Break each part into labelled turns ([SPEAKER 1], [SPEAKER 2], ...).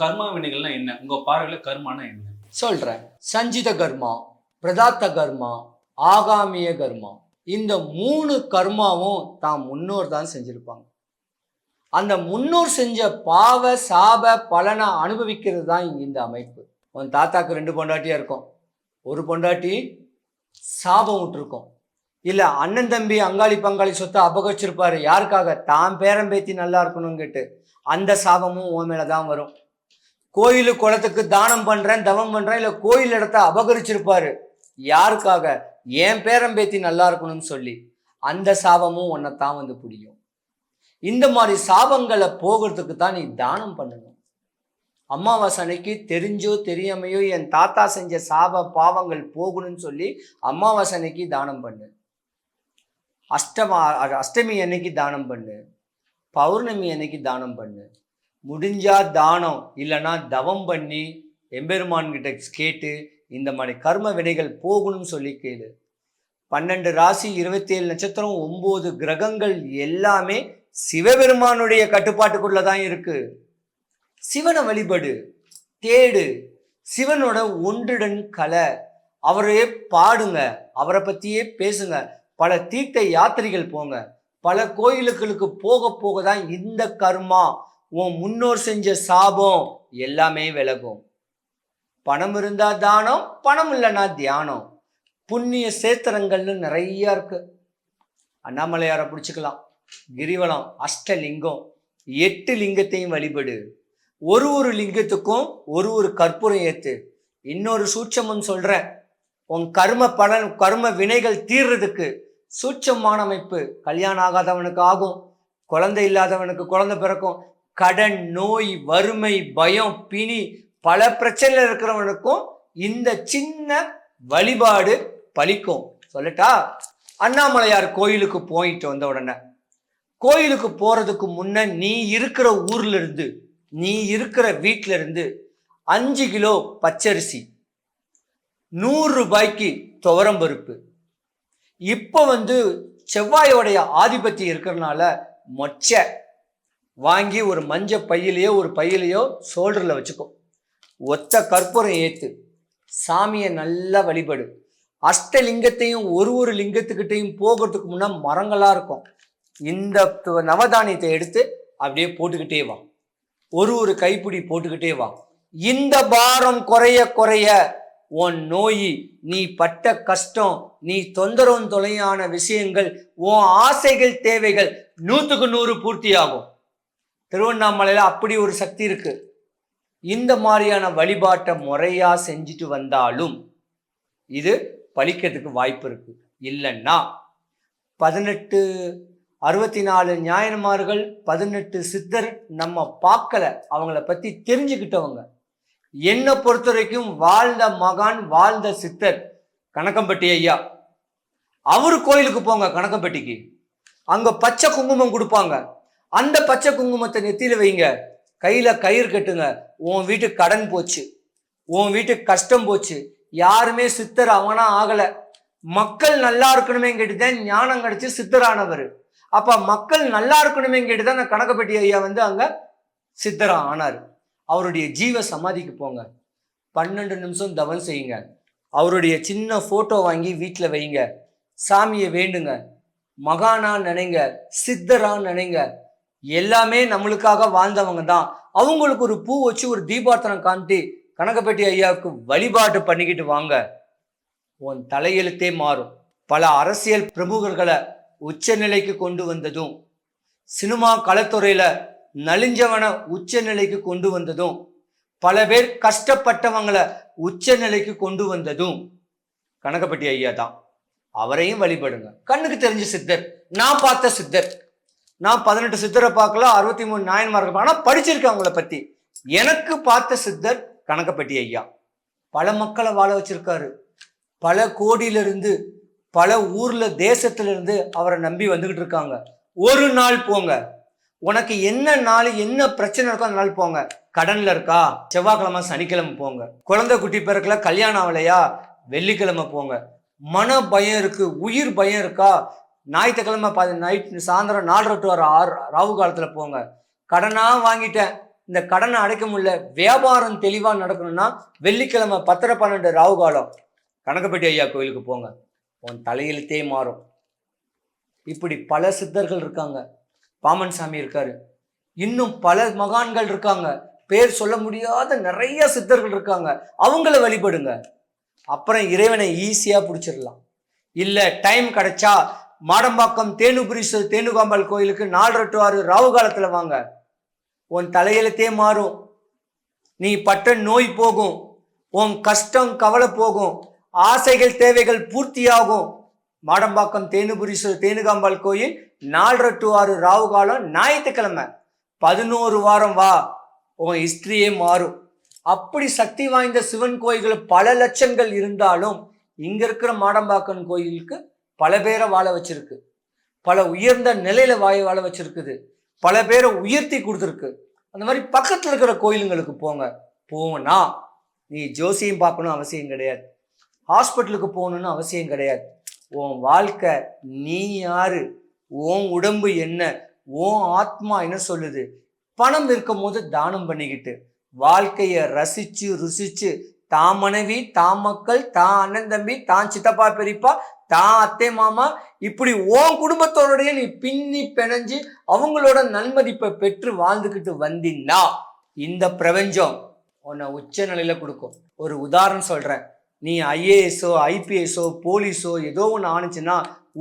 [SPEAKER 1] கர்மா வினைகள்னா என்ன? உங்க பார்வையில கர்மானா என்ன?
[SPEAKER 2] சொல்றேன். சஞ்சித கர்மா பிரதாத்த கர்மா ஆகாமிய கர்மா. இந்த மூணு கர்மாவும் தான் முன்னோர் தான் செஞ்சிருப்பாங்க. அந்த முன்னோர் செஞ்ச பாவ சாப பலனை அனுபவிக்கிறது தான் இந்த அமைப்பு. உன் தாத்தாக்கு ரெண்டு பொண்டாட்டியா இருக்கும். ஒரு பொண்டாட்டி சாபம் விட்டுருக்கோம். இல்ல அண்ணன் தம்பி அங்காளி பங்காளி சொத்தை அபகரிச்சிருப்பாரு. யாருக்காக? தான் பேரம்பேத்தி நல்லா இருக்கணும்னு கேட்டு அந்த சாபமும் உன் தான் வரும். கோயில் குளத்துக்கு தானம் பண்றேன் தவம் பண்றேன் இல்ல கோயில் இடத்த அபகரிச்சிருப்பாரு. யாருக்காக? என் பேரம்பேத்தி நல்லா இருக்கணும்னு சொல்லி. அந்த சாபமும் உன்னைத்தான் வந்து பிடிக்கும். இந்த மாதிரி சாபங்களை போகிறதுக்கு தான் நீ தானம் பண்ணணும். அமாவாசை அன்னைக்கு தெரிஞ்சோ தெரியாமையோ என் தாத்தா செஞ்ச சாப பாவங்கள் போகணும்னு சொல்லி அமாவாசை அன்னைக்கு தானம் பண்ணு. அஷ்டமா அஷ்டமி அன்னைக்கு தானம் பண்ணு. பௌர்ணமி அன்னைக்கு தானம் பண்ணு. முடிஞ்சா தானம் இல்லைன்னா தவம் பண்ணி எம்பெருமான்கிட்ட கேட்டு இந்த மாதிரி கர்ம வினைகள் போகணும்னு சொல்லி கேளு. பன்னெண்டு ராசி இருபத்தேழு நட்சத்திரம் ஒம்பது கிரகங்கள் எல்லாமே சிவபெருமானுடைய கட்டுப்பாட்டுக்குள்ள தான் இருக்கு. சிவனை வழிபடு தேடு. சிவனோட ஒன்றுடன் கலை. அவரையே பாடுங்க அவரை பற்றியே பேசுங்க. பல தீர்த்த யாத்திரைகள் போங்க. பல கோயிலுகளுக்கு போக போக தான் இந்த கர்மா உன் முன்னோர் செஞ்ச சாபம் எல்லாமே விலகும். பணம் இருந்தா தானம் பணம் இல்லைன்னா தியானம். புண்ணிய சேத்திரங்கள்னு நிறைய இருக்கு. அண்ணாமலையாரை பிடிச்சிக்கலாம். கிரிவலம் அஷ்டலிங்கம் எட்டு லிங்கத்தையும் வழிபடு. ஒரு ஒரு லிங்கத்துக்கும் ஒரு ஒரு கற்பூரம் ஏத்து. இன்னொரு சூட்சமும் சொல்றேன். உன் கர்ம பலன் கர்ம வினைகள் தீர்றதுக்கு சூட்சமான அமைப்பு. கல்யாணம் ஆகாதவனுக்கு ஆகும். குழந்தை இல்லாதவனுக்கு குழந்தை பிறக்கும். கடன் நோய் வறுமை பயம் பிணி பல பிரச்சனையில் இருக்கிறவனுக்கும் இந்த சின்ன வழிபாடு பலிக்கும். சொல்லட்டா? அண்ணாமலையார் கோயிலுக்கு போயிட்டு வந்த உடனே கோயிலுக்கு போறதுக்கு முன்ன நீ இருக்கிற ஊர்ல இருந்து நீ இருக்கிற வீட்டில இருந்து அஞ்சு கிலோ பச்சரிசி நூறு ரூபாய்க்கு துவரம் பருப்பு. இப்போ வந்து செவ்வாயோடைய ஆதிபத்தியம் இருக்கிறதுனால மொச்சை வாங்கி ஒரு மஞ்ச பையிலையோ ஒரு பையிலையோ ஷோல்டரில் வச்சுக்கோ. ஒத்த கற்பூரம் ஏற்று சாமியை நல்லா வழிபடு. அஷ்டலிங்கத்தையும் ஒரு ஒரு லிங்கத்துக்கிட்டையும் போகிறதுக்கு முன்னே மரங்களாக இருக்கும். இந்த நவதானியத்தை எடுத்து அப்படியே போட்டுக்கிட்டே வா. ஒரு ஒரு கைப்பிடி போட்டுக்கிட்டே வா. இந்த பாரம் குறைய குறைய உன் நோய் நீ பட்ட கஷ்டம் நீ தொந்தரவு தொலையான விஷயங்கள் உன் ஆசைகள் தேவைகள் நூற்றுக்கு நூறு பூர்த்தியாகும். திருவண்ணாமலையில் அப்படி ஒரு சக்தி இருக்கு. இந்த மாதிரியான வழிபாட்டை முறையா செஞ்சுட்டு வந்தாலும் இது பழிக்கிறதுக்கு வாய்ப்பு இருக்கு. இல்லைன்னா பதினெட்டு அறுபத்தி நாலு ஞாயிறுமார்கள் பதினெட்டு சித்தர் நம்ம பார்க்கல. அவங்கள பத்தி தெரிஞ்சுக்கிட்டவங்க. என்னை பொறுத்த வரைக்கும் வாழ்ந்த மகான் வாழ்ந்த சித்தர் கணக்கம்பட்டி ஐயா. அவர் கோயிலுக்கு போங்க கணக்கம்பட்டிக்கு. அங்க பச்சை குங்குமம் கொடுப்பாங்க. அந்த பச்சை குங்குமத்தை நெத்தியில வைங்க. கையில கயிறு கட்டுங்க. உன் வீட்டுக்கு கடன் போச்சு. உன் வீட்டுக்கு கஷ்டம் போச்சு. யாருமே சித்தர் அவனா ஆகல. மக்கள் நல்லா இருக்கணுமே கேட்டுதான் ஞானம் கிடைச்சு சித்தரானவர். அப்ப மக்கள் நல்லா இருக்கணுமே கேட்டுதான் அந்த கணக்கப்பட்டி ஐயா வந்து அங்க சித்தரா ஆனார் அவருடைய ஜீவ சமாதிக்கு போங்க. பன்னெண்டு நிமிஷம் தவம் செய்யுங்க. அவருடைய சின்ன போட்டோ வாங்கி வீட்டில் வைங்க. சாமியை வேண்டுங்க. மகானா நினைங்க. சித்தரா நினைங்க. எல்லாமே நம்மளுக்காக வாழ்ந்தவங்க தான். அவங்களுக்கு ஒரு பூ வச்சு ஒரு தீபார்த்தனம் காமிட்டு கனகப்பட்டி ஐயாவுக்கு வழிபாடு பண்ணிக்கிட்டு வாங்க. உன் தலையெழுத்தே மாறும். பல அரசியல் பிரமுகர்களை உச்சநிலைக்கு கொண்டு வந்ததும் சினிமா கலைத்துறையில நலிஞ்சவனை உச்சநிலைக்கு கொண்டு வந்ததும் பல பேர் கஷ்டப்பட்டவங்களை உச்சநிலைக்கு கொண்டு வந்ததும் கனகப்பட்டி ஐயா தான். அவரையும் வழிபடுங்க. கண்ணுக்கு தெரிஞ்ச சித்தர் நான் பார்த்த சித்தர். நான் பதினெட்டு சித்தரை பார்க்கல அறுபத்தி மூணு நாயன்மார்கள் ஆனால் படிச்சிருக்கேன் அவங்கள பத்தி. எனக்கு பார்த்த சித்தர் கணக்கப்பட்டி ஐயா. பல மக்களை வாழ வச்சிருக்காரு. பல கோடியிலிருந்து பல ஊர்ல தேசத்திலிருந்து அவரை நம்பி வந்துகிட்டு இருக்காங்க. ஒரு நாள் போங்க. உனக்கு என்ன நாள் என்ன பிரச்சனை இருக்கோ அந்த நாள் போங்க. கடன்ல இருக்கா? செவ்வாய்க்கிழமை சனிக்கிழமை போங்க. குழந்தை குட்டி பிறக்கல கல்யாணம் ஆகலையா? வெள்ளிக்கிழமை போங்க. மன பயம் இருக்கு உயிர் பயம் இருக்கா? ஞாயிற்றுக்கிழமை பா நைட் சாயந்தரம் நாலரை டு ஆறு ஆறு ராவு காலத்தில் போங்க. கடனாக வாங்கிட்டேன். இந்த கடனை அடைக்க முடியல. வியாபாரம் தெளிவாக நடக்கணும்னா வெள்ளிக்கிழமை பத்தரை பன்னெண்டு ராகு காலம் கணக்கப்பட்டி ஐயா கோயிலுக்கு போங்க. உன் தலையெழுத்தே மாறும். இப்படி பல சித்தர்கள் இருக்காங்க. பாமன் சாமி இருக்காரு. இன்னும் பல மகான்கள் இருக்காங்க. பேர் சொல்ல முடியாத நிறைய சித்தர்கள் இருக்காங்க. அவங்கள வழிபடுங்க. அப்புறம் இறைவனை ஈஸியாக பிடிச்சிடலாம். இல்லை டைம் கிடைச்சா மாடம்பாக்கம் தேனுபுரீஸ்வரர் தேனுகாம்பாள் கோயிலுக்கு நாலரை டு ஆறு ராவு காலத்தில் வாங்க. உன் தலையெழுத்தே மாறும். நீ பட்ட நோய் போகும். உன் கஷ்டம் கவலை போகும். ஆசைகள் தேவைகள் பூர்த்தியாகும். மாடம்பாக்கம் தேனுபுரீஸ்வரர் தேனுகாம்பாள் கோயில் நாலரை டு ஆறு ராவு காலம் ஞாயிற்றுக்கிழமை. பதினோரு வாரம் வா. உன் ஹிஸ்டரியே மாறும். அப்படி சக்தி வாய்ந்த சிவன் கோயில்கள் பல லட்சங்கள் இருந்தாலும் இங்க இருக்கிற மாடம்பாக்கன் கோயிலுக்கு பல பேரை வாழ வச்சிருக்கு. பல உயர்ந்த நிலையில வாய் வாழ வச்சிருக்குது. பல பேரை உயர்த்தி கொடுத்துருக்கு. அந்த மாதிரி பக்கத்தில் இருக்கிற கோயிலுங்களுக்கு போங்க. போனா நீ ஜோசியம் பார்க்கணும் அவசியம் கிடையாது. ஹாஸ்பிட்டலுக்கு போகணும்னு அவசியம் கிடையாது. உன் வாழ்க்கை நீ யாரு? உன் உடம்பு என்ன? உன் ஆத்மா என்ன சொல்லுது? பணம் இருக்கும் போது தானம் பண்ணிக்கிட்டு வாழ்க்கையை ரசிச்சு ருசிச்சு தான் மனைவி தான் மக்கள் தான் அண்ணன் தம்பி தான் சித்தப்பா பெரியப்பா தான் அத்தை மாமா இப்படி உன் குடும்பத்தோடய நீ பின்னி பிணைஞ்சு அவங்களோட நன்மதிப்பை பெற்று வாழ்ந்துக்கிட்டு வந்தீங்கன்னா இந்த பிரபஞ்சம் உன்னை உச்ச நிலையில கொடுக்கும். ஒரு உதாரணம் சொல்றேன். நீ ஐஏஎஸோ ஐபிஎஸோ போலீஸோ ஏதோ ஒன்று ஆணுச்சுன்னா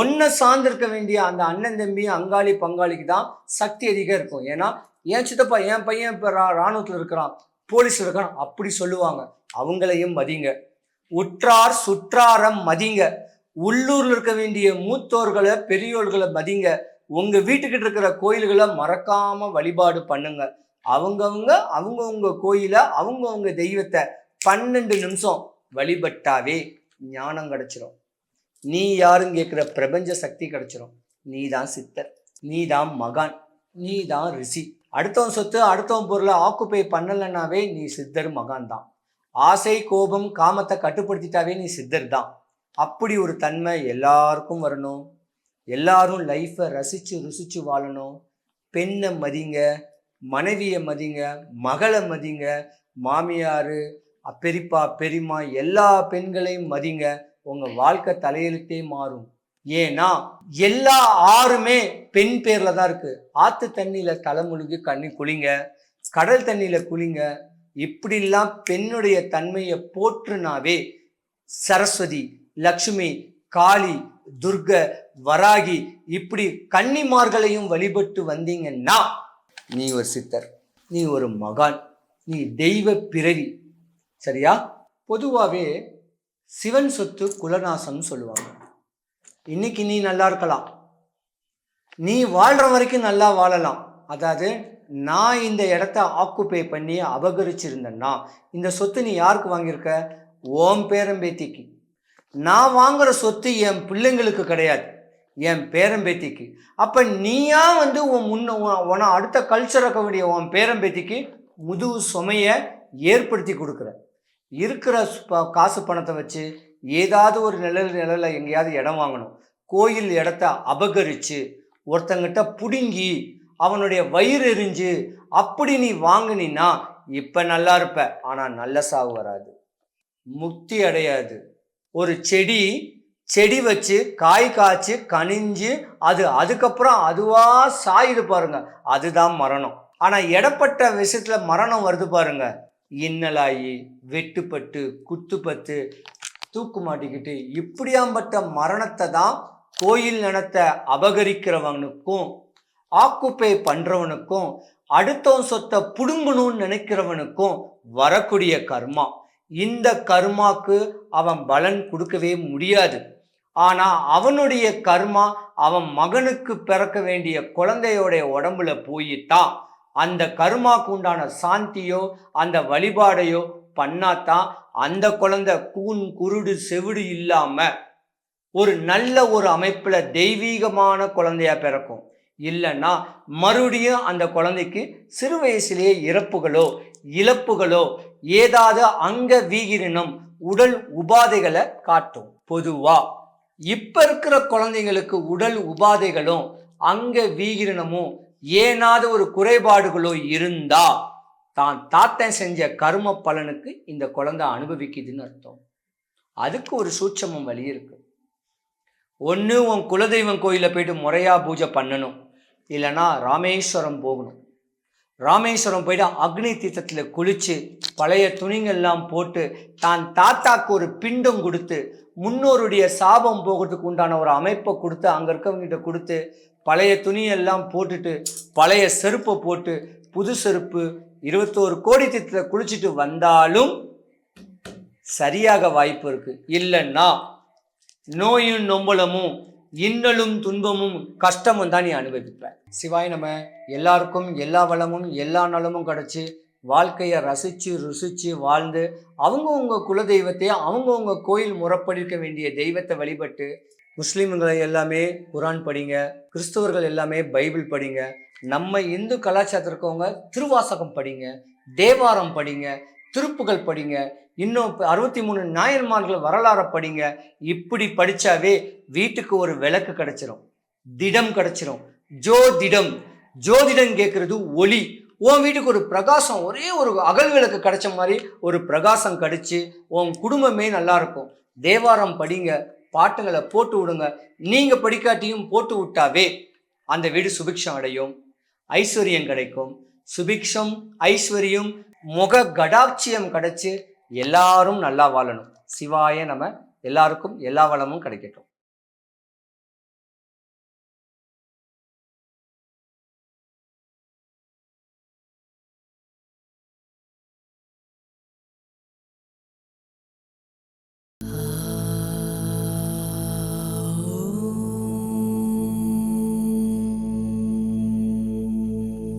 [SPEAKER 2] ஒன்றை சார்ந்திருக்க வேண்டிய அந்த அண்ணன் தம்பி அங்காளி பங்காளிக்கு தான் சக்தி அதிகம் இருக்கும். ஏன்னா என் சித்தப்பா என் பையன் இப்போ ரா ராணுவத்தில் இருக்கிறான் போலீஸ் இருக்கான் அப்படி சொல்லுவாங்க. அவங்களையும் மதிங்க. உற்றார் சுற்றாரம் மதிங்க. உள்ளூர்ல இருக்க வேண்டிய மூத்தோர்களை பெரியோர்களை மதிங்க. உங்க வீட்டுக்கிட்ட இருக்கிற கோயில்களை மறக்காம வழிபாடு பண்ணுங்க. அவங்கவுங்க அவங்கவுங்க கோயில அவங்கவுங்க தெய்வத்தை பன்னெண்டு நிமிஷம் வழிபட்டாவே ஞானம் கிடைச்சிரும். நீ யாரும் கேட்குற பிரபஞ்ச சக்தி கிடைச்சிரும். நீ தான் சித்தர் நீ தான் மகான் நீ தான் ரிஷி. அடுத்தவன் சொத்து அடுத்தவன் பொருளை ஆக்குப்பை பண்ணலைன்னாவே நீ சித்தர் மகான் தான். ஆசை கோபம் காமத்தை கட்டுப்படுத்திட்டாவே நீ சித்தர் தான் அப்படி ஒரு தன்மை எல்லாருக்கும் வரணும். எல்லாரும் லைஃப்பை ரசித்து ருசித்து வாழணும். பெண்ணை மதிங்க மனைவியை மதிங்க மகளை மதிங்க மாமியார் பெரிப்பா பெரியம்மா எல்லா பெண்களையும் மதிங்க. உங்கள் வாழ்க்கை தலையெழுத்தே மாறும். ஏன்னா எல்லா ஆறுமே பெண் பேரில் தான் இருக்குது ஆற்று தண்ணியில் தலை முழுகி கண்ணி குளிங்க கடல் தண்ணியில் குளிங்க இப்படிலாம் பெண்ணுடைய தன்மையை போற்றுனாவே சரஸ்வதி லக்ஷ்மி காளி துர்க வராகி இப்படி கன்னிமார்களையும் வழிபட்டு வந்தீங்கன்னா நீ ஒரு சித்தர் நீ ஒரு மகான் நீ தெய்வ பிறவி. சரியா? பொதுவாகவே சிவன் சொத்து குலநாசம்னு சொல்லுவாங்க. இன்னைக்கு நீ நல்லா இருக்கலாம். நீ வாழ்கிற வரைக்கும் நல்லா வாழலாம். அதாவது நான் இந்த இடத்த ஆக்குப்பை பண்ணி அபகரிச்சிருந்தேன்னா இந்த சொத்து நீ யாருக்கு வாங்கியிருக்க? ஓம் பேரம்பேத்திக்கு. நான் வாங்குற சொத்து என் பிள்ளைங்களுக்கு கிடையாது. என் பேரம்பேத்திக்கு. அப்போ நீயா வந்து உன் முன்ன உன் உன அடுத்த கல்ச்சர் இருக்க வேண்டிய உன் பேரம்பேத்திக்கு முதுகு சுமையை ஏற்படுத்தி கொடுக்குற. இருக்கிற காசு பணத்தை வச்சு ஏதாவது ஒரு நிழல் நிழலில் எங்கேயாவது இடம் வாங்கணும். கோயில் இடத்த அபகரித்து ஒருத்தங்கிட்ட பிடுங்கி அவனுடைய வயிறு எரிஞ்சு அப்படி நீ வாங்கினா இப்போ நல்லா இருப்ப ஆனால் நல்ல சாவு வராது. முக்தி அடையாது. ஒரு செடி செடி வச்சு காய் காய்ச்சி கனிஞ்சு அது அதுக்கப்புறம் அதுவா சாயுது பாருங்க. அதுதான் மரணம். ஆனா இடப்பட்ட விஷயத்துல மரணம் வருது பாருங்க. இன்னலாயி வெட்டுப்பட்டு குத்துப்பட்டு தூக்கு மாட்டிக்கிட்டு இப்படியாம்பட்ட மரணத்தை தான் கோயில் நிலத்தை அபகரிக்கிறவனுக்கும் ஆக்குப்பை பண்ணுறவனுக்கும் அடுத்தவன் சொத்தை புடுங்கணும்னு நினைக்கிறவனுக்கும் வரக்கூடிய கர்மா. இந்த கர்மாக்கு அவன் பலன் கொடுக்கவே முடியாது. ஆனால் அவனுடைய கர்மா அவன் மகனுக்கு பிறக்க வேண்டிய குழந்தையோடைய உடம்புல போயித்தான் அந்த கர்மாக்கு உண்டான சாந்தியோ அந்த வழிபாடையோ பண்ணாதான் அந்த குழந்தை கூன் குருடு செவிடு இல்லாமல் ஒரு நல்ல ஒரு அமைப்பில் தெய்வீகமான குழந்தையா பிறக்கும். இல்லைன்னா மறுபடியும் அந்த குழந்தைக்கு சிறு வயசுலேயே இறப்புகளோ இழப்புகளோ ஏதாவது அங்க வீகிரினம் உடல் உபாதைகளை காட்டும். பொதுவா இப்ப இருக்கிற குழந்தைங்களுக்கு உடல் உபாதைகளும் அங்க வீகிரணமும் ஏனாவது ஒரு குறைபாடுகளோ இருந்தா தான் தாத்தன் செஞ்ச கரும பலனுக்கு இந்த குழந்தை அனுபவிக்குதுன்னு அர்த்தம். அதுக்கு ஒரு சூட்சமும் வழி இருக்கு. ஒன்று உன் குலதெய்வம் கோயிலில் போயிட்டு முறையாக பூஜை பண்ணணும். இல்லைன்னா ராமேஸ்வரம் போகணும். ராமேஸ்வரம் போயிட்டு அக்னி தீர்த்தத்தில் குளித்து பழைய துணிங்கள்லாம் போட்டு தான் தாத்தாக்கு ஒரு பிண்டம் கொடுத்து முன்னோருடைய சாபம் போகிறதுக்கு உண்டான ஒரு அமைப்பை கொடுத்து அங்கே இருக்கவங்ககிட்ட கொடுத்து பழைய துணியெல்லாம் போட்டுட்டு பழைய செருப்பை போட்டு புது செருப்பு இருபத்தோரு கோடி தீர்த்தத்தில் குளிச்சுட்டு வந்தாலும் சரியாக வாய்ப்பு இருக்குது இல்லைன்னா நோயும் நொம்பலமும் இன்னலும் துன்பமும் கஷ்டமும் தான் நீ அனுபவிப்ப. சிவாய் நம்ம எல்லாருக்கும் எல்லா வளமும் எல்லா நலமும் கிடச்சி வாழ்க்கையை ரசித்து ருசித்து வாழ்ந்து அவங்கவுங்க குலதெய்வத்தை அவங்கவுங்க கோயில் முறப்படிக்க வேண்டிய தெய்வத்தை வழிபட்டு முஸ்லீம்களை எல்லாமே குரான் படிங்க கிறிஸ்தவர்கள் எல்லாமே பைபிள் படிங்க நம்ம இந்து கலாச்சாரத்தில் இருக்கவங்க திருவாசகம் படிங்க தேவாரம் படிங்க திருப்புகள் படிங்க இன்னும் அறுபத்தி மூணு நாயன்மார்கள் வரலாறை படிங்க. இப்படி படித்தாவே வீட்டுக்கு ஒரு விளக்கு கிடச்சிரும். திடம் கிடைச்சிரும். ஜோதிடம். ஜோதிடம் கேட்குறது ஒளி. உன் வீட்டுக்கு ஒரு பிரகாசம் ஒரே ஒரு அகல் விளக்கு கிடைச்ச மாதிரி ஒரு பிரகாசம் கிடச்சி உன் குடும்பமே நல்லா இருக்கும். தேவாரம் படிங்க. பாட்டுங்களை போட்டு விடுங்க. நீங்கள் படிக்காட்டியும் போட்டு விட்டாவே அந்த வீடு சுபிக்ஷம் அடையும். ஐஸ்வர்யம் கிடைக்கும். சுபிக்ஷம் ஐஸ்வர்யம் முக கடாட்சியம் கிடச்சி எல்லாரும் நல்லா வாழணும். சிவாய நம்ம எல்லாருக்கும் எல்லா வளமும் கிடைக்கட்டும்.